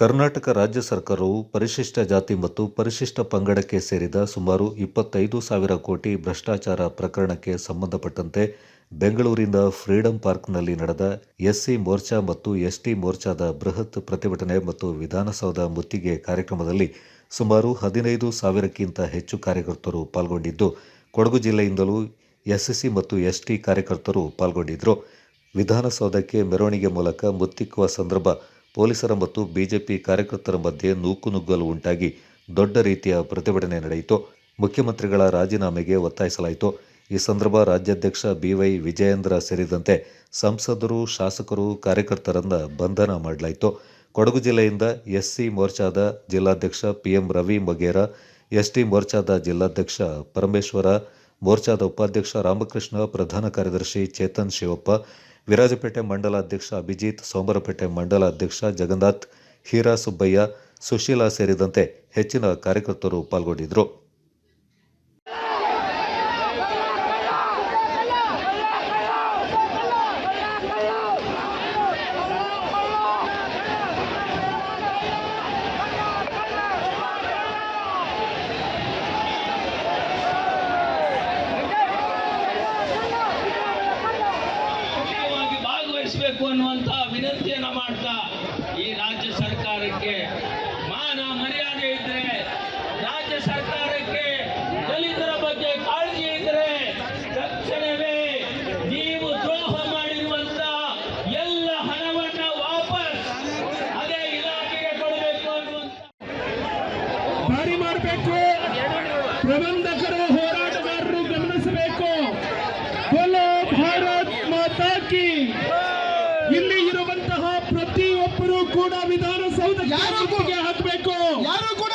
ಕರ್ನಾಟಕ ರಾಜ್ಯ ಸರ್ಕಾರವು ಪರಿಶಿಷ್ಟ ಜಾತಿ ಮತ್ತು ಪರಿಶಿಷ್ಟ ಪಂಗಡಕ್ಕೆ ಸೇರಿದ ಸುಮಾರು ಇಪ್ಪತ್ತೈದು ಸಾವಿರ ಕೋಟಿ ಭ್ರಷ್ಟಾಚಾರ ಪ್ರಕರಣಕ್ಕೆ ಸಂಬಂಧಪಟ್ಟಂತೆ ಬೆಂಗಳೂರಿನ ಫ್ರೀಡಂ ಪಾರ್ಕ್ನಲ್ಲಿ ನಡೆದ ಎಸ್ಸಿ ಮೋರ್ಚಾ ಮತ್ತು ಎಸ್ಟಿ ಮೋರ್ಚಾದ ಬೃಹತ್ ಪ್ರತಿಭಟನೆ ಮತ್ತು ವಿಧಾನಸೌಧ ಮುತ್ತಿಗೆ ಕಾರ್ಯಕ್ರಮದಲ್ಲಿ ಸುಮಾರು ಹದಿನೈದು ಸಾವಿರಕ್ಕಿಂತ ಹೆಚ್ಚು ಕಾರ್ಯಕರ್ತರು ಪಾಲ್ಗೊಂಡಿದ್ದು, ಕೊಡಗು ಜಿಲ್ಲೆಯಿಂದಲೂ ಎಸ್ಎಸ್ಸಿ ಮತ್ತು ಎಸ್ಟಿ ಕಾರ್ಯಕರ್ತರು ಪಾಲ್ಗೊಂಡಿದ್ದರು. ವಿಧಾನಸೌಧಕ್ಕೆ ಮೆರವಣಿಗೆ ಮೂಲಕ ಮುತ್ತಿಕ್ಕುವ ಸಂದರ್ಭ ಪೊಲೀಸರ ಮತ್ತು ಬಿಜೆಪಿ ಕಾರ್ಯಕರ್ತರ ಮಧ್ಯೆ ನೂಕುನುಗ್ಗಲು ಉಂಟಾಗಿ ದೊಡ್ಡ ರೀತಿಯ ಪ್ರತಿಭಟನೆ ನಡೆಯಿತು. ಮುಖ್ಯಮಂತ್ರಿಗಳ ರಾಜೀನಾಮೆಗೆ ಒತ್ತಾಯಿಸಲಾಯಿತು. ಈ ಸಂದರ್ಭ ರಾಜ್ಯಾಧ್ಯಕ್ಷ ಬಿವೈ ವಿಜಯೇಂದ್ರ ಸೇರಿದಂತೆ ಸಂಸದರು, ಶಾಸಕರು, ಕಾರ್ಯಕರ್ತರನ್ನು ಬಂಧನ ಮಾಡಲಾಯಿತು. ಕೊಡಗು ಜಿಲ್ಲೆಯಿಂದ ಎಸ್ಸಿ ಮೋರ್ಚಾದ ಜಿಲ್ಲಾಧ್ಯಕ್ಷ ಪಿಎಂ ರವಿ ಮೊಗೇರ, ಎಸ್ಟಿ ಮೋರ್ಚಾದ ಜಿಲ್ಲಾಧ್ಯಕ್ಷ ಪರಮೇಶ್ವರ, ಮೋರ್ಚಾದ ಉಪಾಧ್ಯಕ್ಷ ರಾಮಕೃಷ್ಣ, ಪ್ರಧಾನ ಕಾರ್ಯದರ್ಶಿ ಚೇತನ್ ಶಿವಪ್ಪ ವಿರಾಜಪೇಟೆ ಮಂಡಲ ಅಧ್ಯಕ್ಷ ಅಭಿಜಿತ್ ಸೋಮರಪೇಟೆ ಮಂಡಲ ಅಧ್ಯಕ್ಷ ಜಗನ್ನಾಥ್ ಹೀರಾ ಸುಬ್ಬಯ್ಯ ಸುಶೀಲಾ ಸೇರಿದಂತೆ ಹೆಚ್ಚಿನ ಕಾರ್ಯಕರ್ತರು ಪಾಲ್ಗೊಂಡಿದ್ದರು. ಭಾಗವಹಿಸಬೇಕು ಅನ್ನುವಂತ ವಿನಂತಿಯನ್ನ ಮಾಡ್ತಾ ಈ ರಾಜ್ಯ ಸರ್ಕಾರಕ್ಕೆ ಮಾನ ಮರ್ಯಾದೆ ಇದ್ರೆ, ರಾಜ್ಯ ಸರ್ಕಾರಕ್ಕೆ ದಲಿತರ ಬಗ್ಗೆ ಕಾಳಜಿ ಇದ್ರೆ ತಕ್ಷಣವೇ ನೀವು ದ್ರೋಹ ಮಾಡಿರುವಂತ ಎಲ್ಲ ಹಣವನ್ನ ವಾಪಸ್ ಅದೇ ಇಲಾಖೆಗೆ ಕೊಡಬೇಕು ಅನ್ನುವಂತ ದಾರಿ ಮಾಡಬೇಕು. ಪ್ರಬಂಧಕರು ಹೋರಾಟಗಾರರು ಗಮನಿಸಬೇಕು. ಭಾರತ್ ಮಾತಾ ಕಿ. ಇಲ್ಲಿ ಇರುವಂತಹ ಪ್ರತಿಯೊಬ್ಬರು ಕೂಡ ವಿಧಾನಸೌಧ ಹಾಕಬೇಕು. ಯಾರು ಕೂಡ